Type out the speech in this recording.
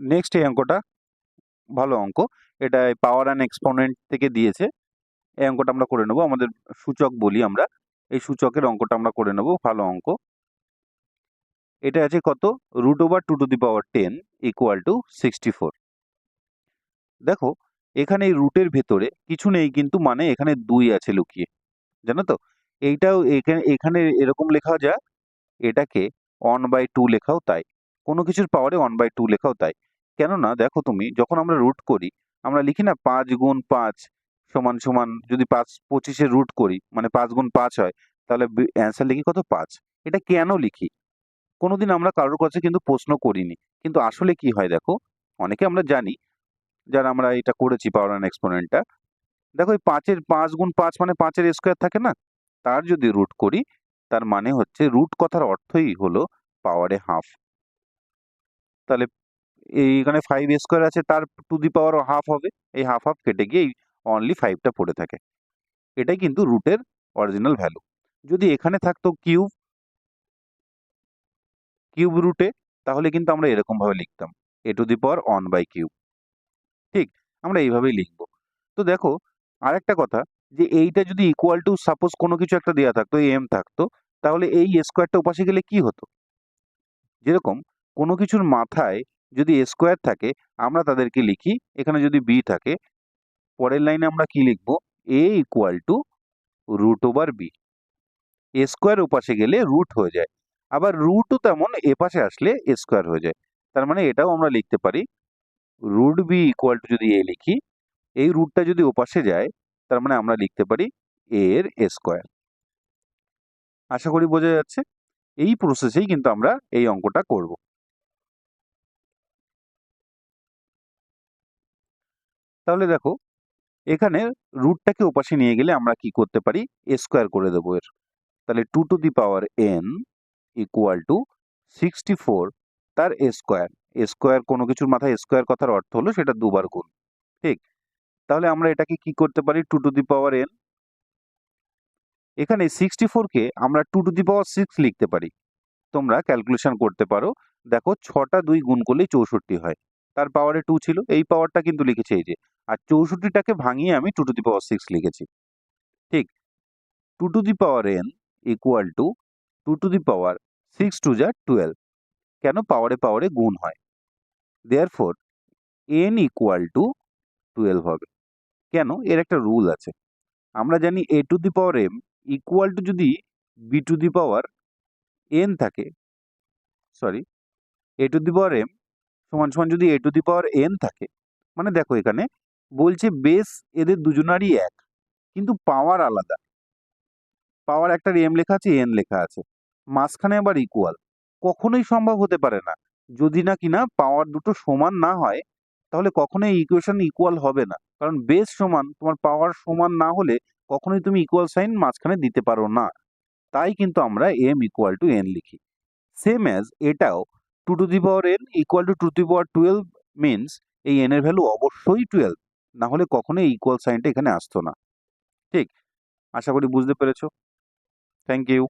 Next এই অঙ্কটা, ভালো অঙ্ক। এটা পাওয়ার অ্যান্ড এক্সপোনেন্ট থেকে দিয়েছে। এই অঙ্কটা আমরা করে নেব। আমাদের সূচক বলি আমরা। এই সূচকের অঙ্কটা আমরা করে নেব। ভালো অঙ্ক। এটা আছে কত? Root over two two the power ten equal to sixty four দেখো, এখানে এই রুটের ভেতরে কিছু নেই কিন্তু মানে এখানে দুই আছে লুকিয়ে। জানো তো? এইটাও এখানে এখানে এরকম লেখা যায় এটাকে ওয়ান বাই টু লেখাও তাই। কোনো কিছুর পাওয়ারে ওয়ান বাই টু লেখাও তাই। কেননা দেখো তুমি, যখন আমরা রুট করি, আমরা লিখি না পাঁচ গুণ পাঁচ সমান সমান, যদি পাঁচ পঁচিশে রুট করি মানে পাঁচ গুণ পাঁচ হয়, তাহলে অ্যান্সার লিখি কত? পাঁচ। এটা কেন লিখি? কোনোদিন আমরা কারোর কাছে কিন্তু প্রশ্ন করিনি। কিন্তু আসলে কি হয় দেখো, অনেকে আমরা জানি, যারা আমরা এটা করেছি পাওয়ার অ্যান্ড এক্সপোনেন্টটা দেখো এই পাঁচের পাঁচ গুণ পাঁচ মানে পাঁচের স্কোয়ার থাকে না? তার যদি রুট করি, তার মানে হচ্ছে রুট কথার অর্থই হলো পাওয়ারে হাফ তাহলে এইখানে ফাইভ স্কোয়ার আছে, তার টু দি পাওয়ার হাফ হবে। এই হাফ হাফ কেটে গিয়ে এই অনলি ফাইভটা পড়ে থাকে। এটাই কিন্তু রুটের অরিজিনাল ভ্যালু যদি এখানে থাকতো কিউব কিউব রুটে তাহলে কিন্তু আমরা এরকমভাবে লিখতাম। A to the power one by cube ঠিক, আমরা এইভাবেই লিখব। তো দেখো, আরেকটা কথা, যে এইটা যদি ইকুয়াল টু সাপোজ কোনো কিছু একটা দেওয়া থাকতো এম থাকতো, তাহলে এই স্কোয়ারটা উপাশে গেলে কি হতো? যেরকম কোনো কিছুর মাথায় যদি এ স্কোয়ার থাকে, আমরা তাদেরকে লিখি। এখানে যদি বি থাকে, পরের লাইনে আমরা কি লিখব? A equal to root over B A square ওপাশে গেলে রুট হয়ে যায়। আবার রুটও তেমন এ পাশে আসলে এ স্কোয়ার হয়ে যায়। তার মানে এটাও আমরা লিখতে পারি। রুট বি ইকুয়াল টু যদি এ লিখি, এই রুটটা যদি ওপাশে যায়, তার মানে আমরা লিখতে পারি এ এর এ স্কোয়ার আশা করি বোঝা যাচ্ছে। এই প্রসেসেই কিন্তু আমরা এই অঙ্কটা করব। তাহলে দেখো, এখানে রুটটাকে ওপাশে নিয়ে গেলে আমরা কি করতে পারি? এ স্কোয়ার করে দেবো এর। তাহলে two to the power N equal to sixty four তার এ স্কোয়ার এ স্কোয়ার কোনো কিছুর মাথায় স্কোয়ার কথার অর্থ হলো সেটা দুবার গুণ, ঠিক? তাহলে আমরা এটাকে কি করতে পারি? Two to the power N এখানে সিক্সটি ফোরকে আমরা two to the power six লিখতে পারি। তোমরা ক্যালকুলেশন করতে পারো। দেখো, ছটা দুই গুণ করলেই চৌষট্টি হয়। তার পাওয়ারে টু ছিল। এই পাওয়ারটা কিন্তু লিখেছে এই যে, আর চৌষট্টিটাকে ভাঙিয়ে আমি two to the power six লিখেছি। ঠিক? Two to the power N equal to two to the power six two যা টুয়েলভ কেন পাওয়ারে পাওয়ারে গুণ হয়? Therefore N equal to twelve হবে। কেন? এর একটা রুল আছে। আমরা জানি A to the power M equal to যদি B to the power N থাকে sorry A to the power M সমান সমান যদি এ টু দি পাওয়ার এন থাকে মানে দেখো এখানে বলছে বেস এদের দুজনারই এক, কিন্তু পাওয়ার আলাদা। পাওয়ার একটা এম লেখা আছে এন লেখা আছে। মাঝখানে আবার ইকুয়াল কখনোই সম্ভব হতে পারে না। যদি না কিনা পাওয়ার দুটো সমান না হয়, তাহলে কখনোই ইকুয়েশন ইকুয়াল হবে না। কারণ বেস সমান, তোমার পাওয়ার সমান না হলে কখনোই তুমি ইকুয়াল সাইন মাঝখানে দিতে পারো না। তাই কিন্তু আমরা এম ইকুয়াল টু এন লিখি। সেম অ্যাজ এটাও two to the power N equal to two the power twelve means এই এন এর ভ্যালু অবশ্যই টুয়েলভ না হলে কখনোই ইকুয়াল সাইনটা এখানে আসতো না। ঠিক? আশা করি বুঝতে পেরেছ। Thank you